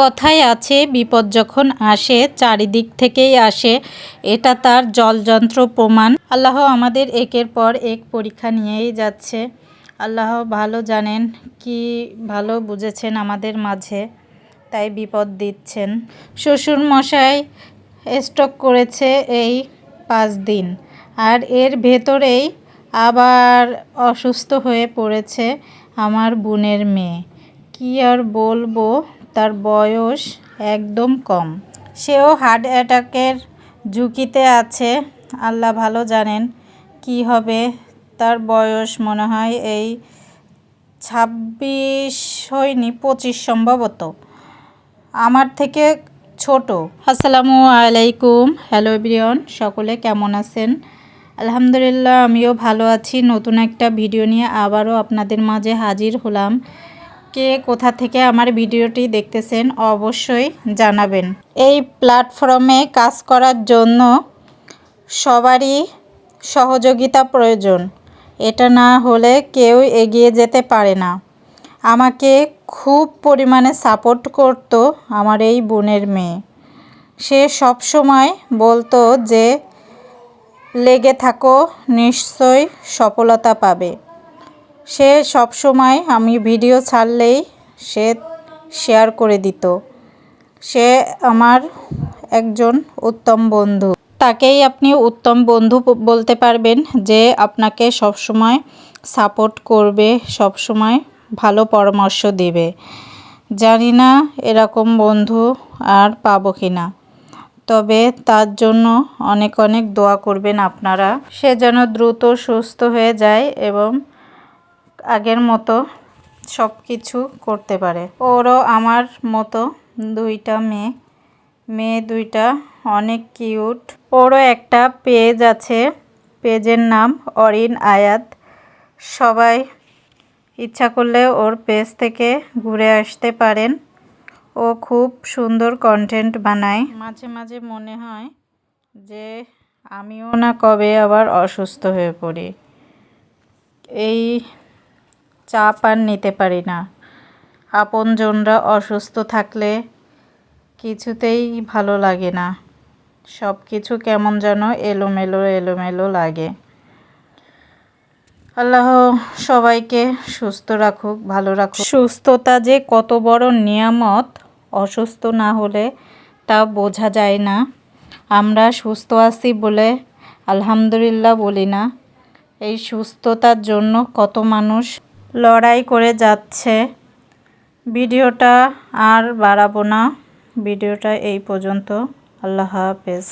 কথায় আছে, বিপদ যখন আসে, চারিদিক থেকেই আসে, এটা তার জলযন্ত্র প্রমাণ। আল্লাহ আমাদের একের পর এক পরীক্ষা নিয়েই যাচ্ছে। আল্লাহ ভালো জানেন কি ভালো বুঝেছেন আমাদের মাঝে, তাই বিপদ দিচ্ছেন। শ্বশুর মশাই স্টক করেছে এই পাঁচ দিন, আর এর ভেতরেই আবার অসুস্থ হয়ে পড়েছে আমার বোনের মেয়ে। কি আর বলব? তার বয়স একদম কম। সেও হার্ট অ্যাটাকের ঝুঁকিতে আছে। আল্লাহ ভালো জানেন কি হবে। তার বয়স মনে হয় এই ছাব্বিশ হয়নি পঁচিশ সম্ভবত। আমার থেকে ছোট। আসসালামু আলাইকুম। হ্যালো এভরিওয়ান, সকলে কেমন আছেন? আলহামদুলিল্লাহ, আমিও ভালো আছি। নতুন একটা ভিডিও নিয়ে আবারও আপনাদের মাঝে হাজির হলাম। কে কোথা থেকে আমার ভিডিওটি দেখতেছেন অবশ্যই জানাবেন। এই প্ল্যাটফর্মে কাজ করার জন্য সবারই সহযোগিতা প্রয়োজন। এটা না হলে কেউ এগিয়ে যেতে পারে না। আমাকে খুব পরিমাণে সাপোর্ট করত আমার এই বোনের মেয়ে। সে সব সময় বলতো যে, লেগে থাকো, নিশ্চয়ই সফলতা পাবে। সে সব সময় আমি ভিডিও ছাড়লেই সে শেয়ার করে দিত। সে আমার একজন উত্তম বন্ধু। তাকেই আপনি উত্তম বন্ধু বলতে পারবেন যে আপনাকে সব সময় সাপোর্ট করবে, সব সময় ভালো পরামর্শ দেবে। জানি না এরকম বন্ধু আর পাবো কি না তবে তার জন্য অনেক অনেক দোয়া করবেন আপনারা। সে যেন দ্রুত সুস্থ হয়ে যায় এবং আগের মতো সব কিছু করতে পারে। ওরও আমার মতো দুইটা মেয়ে। মেয়ে দুইটা অনেক কিউট। ওরও একটা পেজ আছে। পেজের নাম অরিন আয়াত। সবাই ইচ্ছা করলে ওর পেজ থেকে ঘুরে আসতে পারেন। ও খুব সুন্দর কন্টেন্ট বানায়। মাঝে মাঝে মনে হয় যে আমিও না কবে আবার অসুস্থ হয়ে পড়ি। এই চাপ আর নিতে পারি না। আপনজনরা অসুস্থ থাকলে কিছুতেই ভালো লাগে না। সব কিছু কেমন যেন এলোমেলো এলোমেলো লাগে। আল্লাহ সবাইকে সুস্থ রাখুক, ভালো রাখুক। সুস্থতা যে কত বড় নিয়ামত, অসুস্থ না হলে তা বোঝা যায় না। আমরা সুস্থ আছি বলে আলহামদুলিল্লাহ বলি না। এই সুস্থতার জন্য কত মানুষ লড়াই করে যাচ্ছে। ভিডিওটা আর বাড়াবো না। ভিডিওটা এই পর্যন্ত। আল্লাহ হাফেজ।